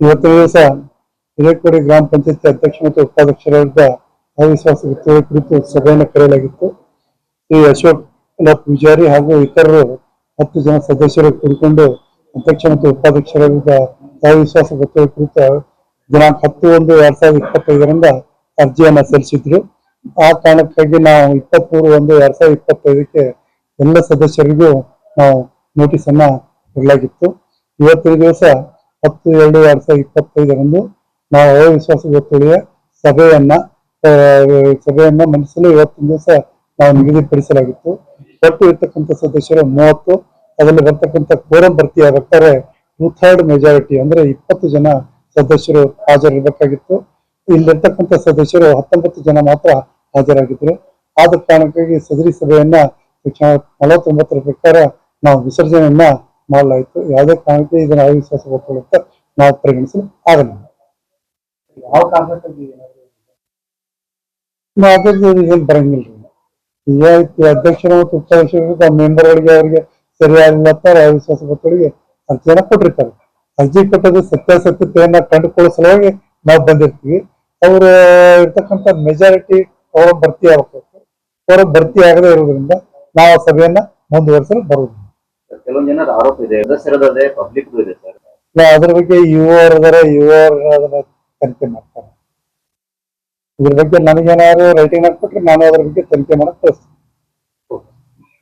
ಇವತ್ತಿನ ದಿವಸ ಹಿರೇಕೋಡಿ ಗ್ರಾಮ ಪಂಚಾಯತಿ ಅಧ್ಯಕ್ಷ ಮತ್ತು ಉಪಾಧ್ಯಕ್ಷರ ವಿರುದ್ಧ ಅವಿಶ್ವಾಸ ಗೊತ್ತುವಳಿ ಕುರಿತು ಸಭೆಯನ್ನು ಕರೆಯಲಾಗಿತ್ತು. ಶ್ರೀ ಅಶೋಕ್ ಪೂಜಾರಿ ಹಾಗೂ ಇತರರು ಹತ್ತು ಜನ ಸದಸ್ಯರು ಕೂಡಿಕೊಂಡು ಅಧ್ಯಕ್ಷ ಮತ್ತು ಉಪಾಧ್ಯಕ್ಷರ ವಿರುದ್ಧ ಅವಿಶ್ವಾಸ ಗೊತ್ತುವಳಿ ಕುರಿತು ದಿನಾಂಕ ಹತ್ತು ಒಂದು ಎರಡ್ ಸಾವಿರದ ಇಪ್ಪತ್ತೈದರಿಂದ ಅರ್ಜಿಯನ್ನ ಸಲ್ಲಿಸಿದ್ರು. ಆ ಕಾರಣಕ್ಕಾಗಿ ನಾವು ಇಪ್ಪತ್ಮೂರು ಒಂದು ಎರಡ್ ಸಾವಿರದ ಇಪ್ಪತ್ತೈದಕ್ಕೆ ಎಲ್ಲ ಸದಸ್ಯರಿಗೂ ನಾವು ನೋಟಿಸ್ ಅನ್ನ ಕೊಡಲಾಗಿತ್ತು. ಇವತ್ತಿನ ದಿವಸ ಹತ್ತು ಎರಡು ಎರಡ್ ಸಾವಿರದ ಇಪ್ಪತ್ತೈದರಂದು ನಾವು ಅವಿಶ್ವಾಸ ಗೊತ್ತುಳಿಯ ಸಭೆಯನ್ನ ಸಭೆಯನ್ನ ಮನಸ್ಸಲ್ಲಿ ಇವತ್ತಿನ ದಿವಸ ನಾವು ನಿಗದಿಪಡಿಸಲಾಗಿತ್ತು. ಒಟ್ಟು ಇರ್ತಕ್ಕಂಥ ಸದಸ್ಯರು ಮೂವತ್ತು, ಅದರಲ್ಲಿ ಬರ್ತಕ್ಕಂಥ ಕೋರಂ ಭರ್ತಿ ಆಗ್ಬೇಕಾದ್ರೆ ಟೂ ಥರ್ಡ್ ಮೆಜಾರಿಟಿ ಅಂದ್ರೆ ಇಪ್ಪತ್ತು ಜನ ಸದಸ್ಯರು ಹಾಜರಿರಬೇಕಾಗಿತ್ತು. ಇಲ್ಲಿರ್ತಕ್ಕಂಥ ಸದಸ್ಯರು ಹತ್ತೊಂಬತ್ತು ಜನ ಮಾತ್ರ ಹಾಜರಾಗಿದ್ರು ಆದ ಕಾರಣಕ್ಕಾಗಿ ಸದರಿ ಸಭೆಯನ್ನ ನಲವತ್ತೊಂಬತ್ತರ ಪ್ರಕಾರ ನಾವು ವಿಸರ್ಜನೆಯನ್ನ ಮಾಡಲಾಯಿತು. ಯಾವುದೇ ಕಾರಣಕ್ಕೆ ಇದನ್ನ ಅವಿಶ್ವಾಸ ಅಂತ ನಾವು ಪರಿಗಣಿಸಲು ಆಗಲಿಲ್ಲ. ಯಾವ ಕಾರಣಕ್ಕಾಗಿ ಏನು ಬರಂಗಿಲ್ಲ. ಅಧ್ಯಕ್ಷರ ಮತ್ತು ಉಪಾಧ್ಯಕ್ಷರು ಮೆಂಬರ್ಗಳಿಗೆ ಅವರಿಗೆ ಸರಿಯಾಗಿಲ್ಲ ಅವಿಶ್ವಾಸ ಗೊತ್ತುವಳಿಗೆ ಅರ್ಜಿಯನ್ನ ಕೊಟ್ಟಿರ್ತಾರೆ. ಅರ್ಜಿ ಕೊಟ್ಟದ್ದು ಸತ್ಯಾಸತ್ಯತೆಯನ್ನ ಕಂಡುಕೊಳ್ಳೋ ಸಲುವಾಗಿ ನಾವು ಬಂದಿರ್ತೀವಿ. ಅವರು ಇರ್ತಕ್ಕಂಥ ಮೆಜಾರಿಟಿ ಅವರ ಭರ್ತಿ ಆಗಬೇಕು. ಅವರ ಭರ್ತಿ ಆಗದೆ ಇರೋದ್ರಿಂದ ನಾವು ಆ ಸಭೆಯನ್ನ ಮುಂದುವರಿಸಲು ಬರುವುದಿಲ್ಲ. ಕೆಲವೊಂದು ಜನರ ಆರೋಪ ಇದೆ ಸದಸ್ಯರದೇ ಪಬ್ಲಿಕ್ ಇದೆ ಸರ್. ಅದ್ರ ಬಗ್ಗೆ ಯುವರ್ ಅದನ್ನ ತನಿಖೆ ಮಾಡ್ತಾರೆ. ಇದ್ರ ಬಗ್ಗೆ ನನಗೇನಾದ್ರು ರೈಟಿಂಗ್ ಹಾಕ್ಬಿಟ್ರೆ ನಾನು ಅದ್ರ ಬಗ್ಗೆ ತನಿಖೆ ಮಾಡಕ್ ಕಳಿಸ್ತೀನಿ